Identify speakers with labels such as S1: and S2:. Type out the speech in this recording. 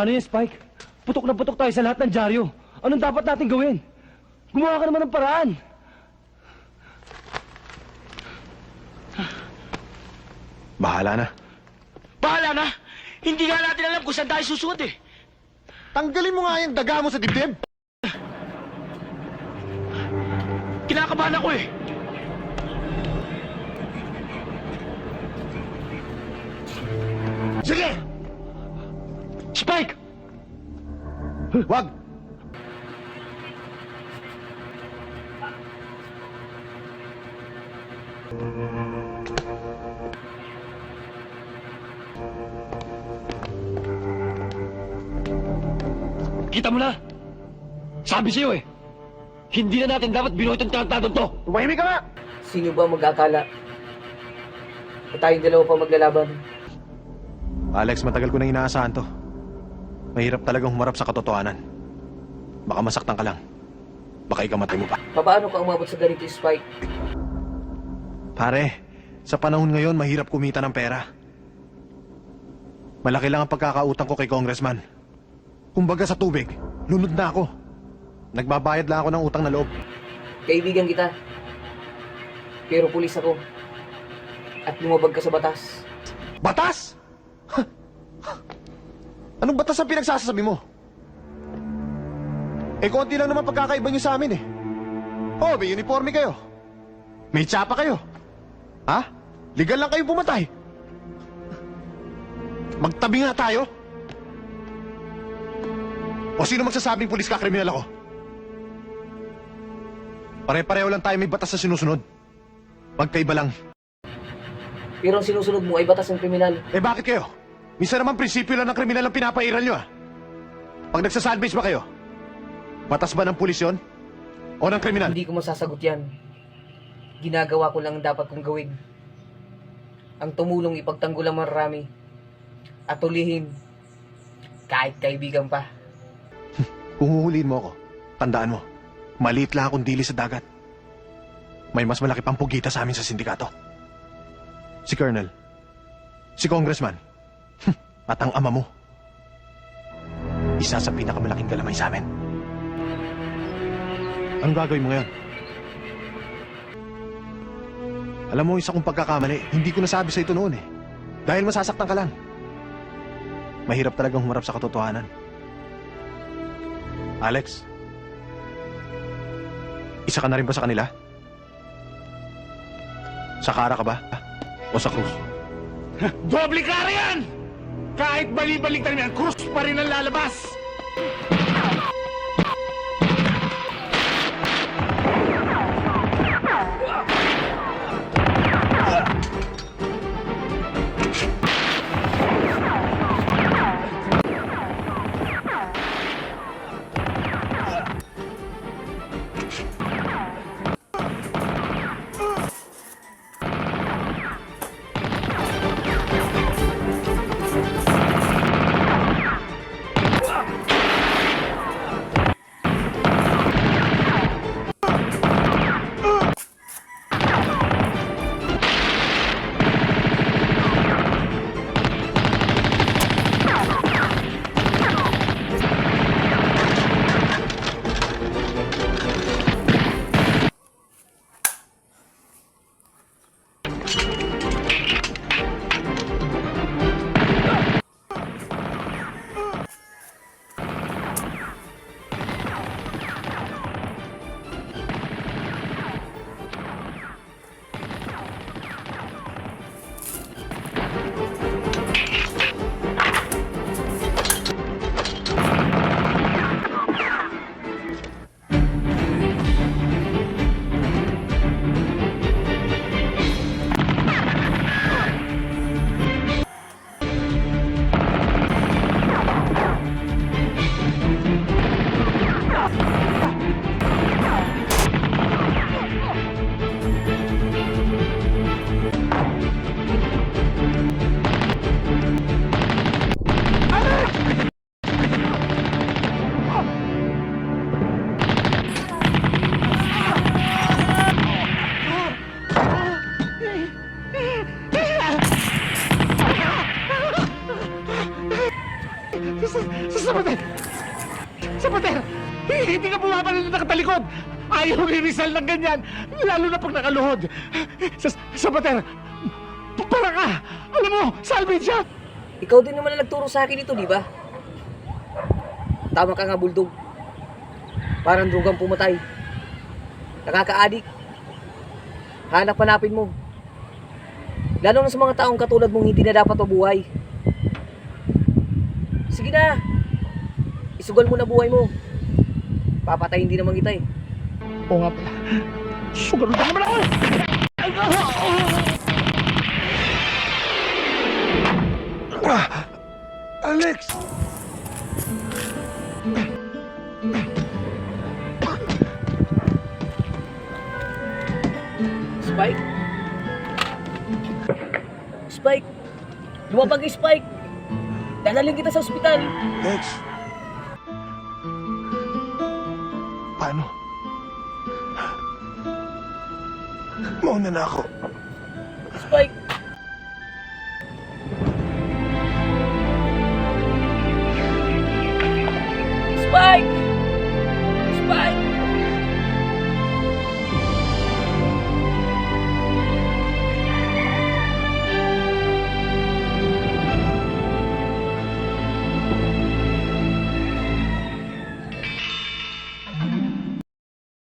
S1: Paano yan, Spike? Putok na putok tayo sa lahat ng dyaryo. Anong dapat natin gawin? Gumawa ka naman ng paraan.
S2: Bahala na.
S3: Bahala na! Hindi nga natin alam kung saan tayo susunod eh.
S2: Tanggalin mo nga yung daga mo sa dibdib.
S3: Kinakabahan ako eh.
S2: Sige!
S1: Spike!
S2: Wag!
S1: Kita mo na! Sabi sa'yo eh, hindi na natin dapat binuhay itong traktadong to.
S2: Tumahimik ka nga!
S4: Sino ba mag-akala? Na tayong dalawa pa maglalaban.
S2: Alex, matagal ko na inaasahan to. Mahirap talagang humarap sa katotohanan. Baka masaktan ka lang. Baka ikamatay mo pa.
S4: Paano ka umabot sa ganito, Spike?
S2: Pare, sa panahon ngayon, mahirap kumita ng pera. Malaki lang ang pagkakautang ko kay Congressman. Kumbaga sa tubig, lunod na ako. Nagbabayad lang ako ng utang na loob.
S4: Kaibigan kita. Pero pulis ako. At lumabag ka sa batas.
S2: Batas? Anong batas ang pinagsasabi mo? Eh, konti lang naman pagkakaiba niyo sa amin eh. Oh, may uniforme kayo. May tsapa kayo. Ha? Legal lang kayong pumatay. Magtabi nga tayo. O sino magsasabing pulis ka kriminal ako? Pare-pareho lang tayo may batas na sinusunod. Magkaiba lang.
S4: Pero ang sinusunod mo ay batas ng kriminal.
S2: Eh bakit kayo? Minsan naman prinsipyo lang ng kriminal ang pinapairal nyo ah. Pag nagsasalvage ba kayo? Batas ba ng pulis yun? O ng kriminal?
S4: Hindi ko masasagot yan. Ginagawa ko lang ang dapat kong gawin. Ang tumulong ipagtanggol ang marami. At ulihin. Kahit kaibigan pa.
S2: Kung huhulihin mo ako, tandaan mo, maliit lang akong dili sa dagat. May mas malaki pang pugita sa amin sa sindikato. Si Colonel. Si Congressman. At ang ama mo. Isa sa pinakamalaking galamay sa amin. Anong gagawin mo ngayon? Alam mo, isa kong pagkakamali. Hindi ko nasabi sa ito noon eh. Dahil masasaktan ka lang. Mahirap talagang humarap sa katotohanan. Alex? Isa ka na rin ba sa kanila? Sa Kara ka ba? O sa Cruz?
S3: Doble kara yan! Kahit bali-balik tayo yan, krus pa rin ang lalabas! Sapater! Hindi ka bumabalik na nakatalikod! Ayaw ni Rizal ng ganyan, lalo na pag nakaluhod. Sa Sapater, para ka! Alam mo, salvage siya!
S4: Ikaw din naman ang nagturo sa akin ito, di ba? Tama ka nga, Buldog. Parang drugang pumatay. Nakaka-addict. Hanap-hanapin mo. Lalo na sa mga taong katulad mong hindi na dapat mabuhay. Sige na. Isugal mo na buhay mo. Papatayin din naman kita eh.
S3: Oo nga pala. Sugarod na naman ako! Ay, oh,
S2: Alex!
S4: Spike? Spike! Yung Spike! Dadalhin kita sa ospital!
S2: Lex! Mauna na ako. Spike!
S4: Spike!